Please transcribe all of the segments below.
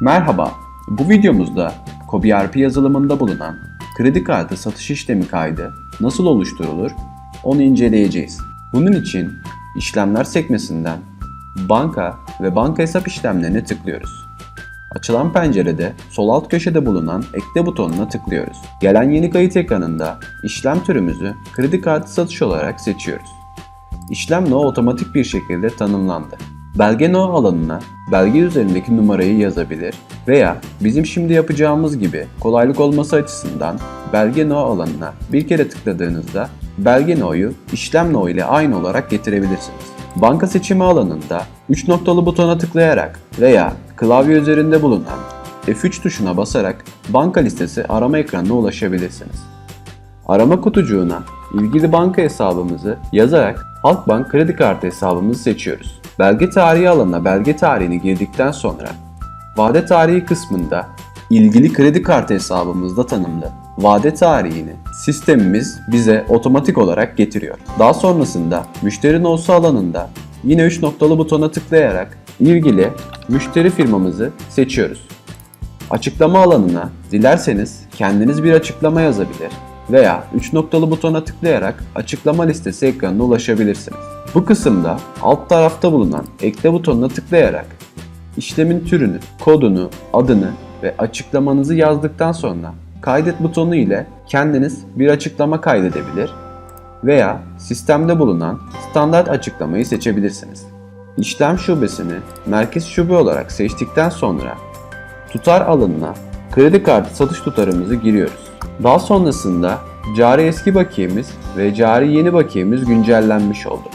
Merhaba, bu videomuzda CobiRP yazılımında bulunan kredi kartı satış işlemi kaydı nasıl oluşturulur onu inceleyeceğiz. Bunun için işlemler sekmesinden banka ve banka hesap işlemlerine tıklıyoruz. Açılan pencerede sol alt köşede bulunan ekle butonuna tıklıyoruz. Gelen yeni kayıt ekranında işlem türümüzü kredi kartı satış olarak seçiyoruz. İşlem no otomatik bir şekilde tanımlandı. Belge no alanına belge üzerindeki numarayı yazabilir veya bizim şimdi yapacağımız gibi kolaylık olması açısından belge no alanına bir kere tıkladığınızda belge no'yu işlem no ile aynı olarak getirebilirsiniz. Banka seçimi alanında 3 noktalı butona tıklayarak veya klavye üzerinde bulunan F3 tuşuna basarak banka listesi arama ekranına ulaşabilirsiniz. Arama kutucuğuna ilgili banka hesabımızı yazarak Halkbank kredi kartı hesabımızı seçiyoruz. Belge tarihi alanına belge tarihini girdikten sonra vade tarihi kısmında ilgili kredi kartı hesabımızda tanımlı vade tarihini sistemimiz bize otomatik olarak getiriyor. Daha sonrasında müşteri nosu alanında yine 3 noktalı butona tıklayarak ilgili müşteri firmamızı seçiyoruz. Açıklama alanına dilerseniz kendiniz bir açıklama yazabilir veya 3 noktalı butona tıklayarak açıklama listesi ekranına ulaşabilirsiniz. Bu kısımda alt tarafta bulunan ekle butonuna tıklayarak işlemin türünü, kodunu, adını ve açıklamanızı yazdıktan sonra kaydet butonu ile kendiniz bir açıklama kaydedebilir veya sistemde bulunan standart açıklamayı seçebilirsiniz. İşlem şubesini merkez şube olarak seçtikten sonra tutar alanına kredi kartı satış tutarımızı giriyoruz. Daha sonrasında cari eski bakiyemiz ve cari yeni bakiyemiz güncellenmiş oldu.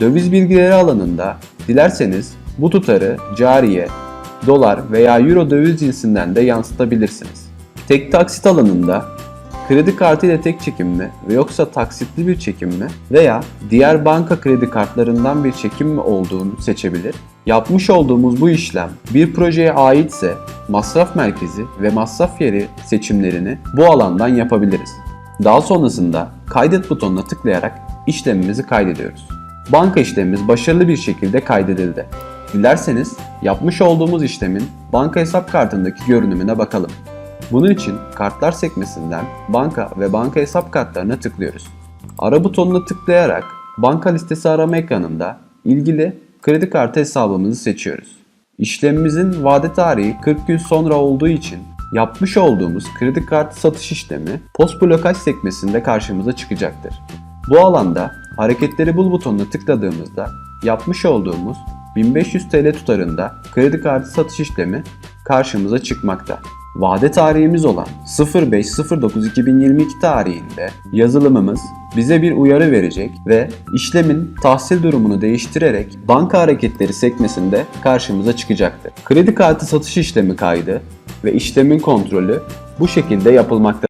Döviz bilgileri alanında dilerseniz bu tutarı cariye, dolar veya euro döviz cinsinden de yansıtabilirsiniz. Tek taksit alanında kredi kartı ile tek çekim mi ve yoksa taksitli bir çekim mi veya diğer banka kredi kartlarından bir çekim mi olduğunu seçebilir. Yapmış olduğumuz bu işlem bir projeye aitse masraf merkezi ve masraf yeri seçimlerini bu alandan yapabiliriz. Daha sonrasında kaydet butonuna tıklayarak işlemimizi kaydediyoruz. Banka işlemimiz başarılı bir şekilde kaydedildi. Dilerseniz yapmış olduğumuz işlemin banka hesap kartındaki görünümüne bakalım. Bunun için kartlar sekmesinden banka ve banka hesap kartlarına tıklıyoruz. Ara butonuna tıklayarak banka listesi arama ekranında ilgili kredi kartı hesabımızı seçiyoruz. İşlemimizin vade tarihi 40 gün sonra olduğu için yapmış olduğumuz kredi kartı satış işlemi post blokaj sekmesinde karşımıza çıkacaktır. Bu alanda hareketleri bul butonuna tıkladığımızda yapmış olduğumuz 1500 TL tutarında kredi kartı satış işlemi karşımıza çıkmakta. Vade tarihimiz olan 05.09.2022 tarihinde yazılımımız bize bir uyarı verecek ve işlemin tahsil durumunu değiştirerek banka hareketleri sekmesinde karşımıza çıkacaktır. Kredi kartı satış işlemi kaydı ve işlemin kontrolü bu şekilde yapılmaktadır.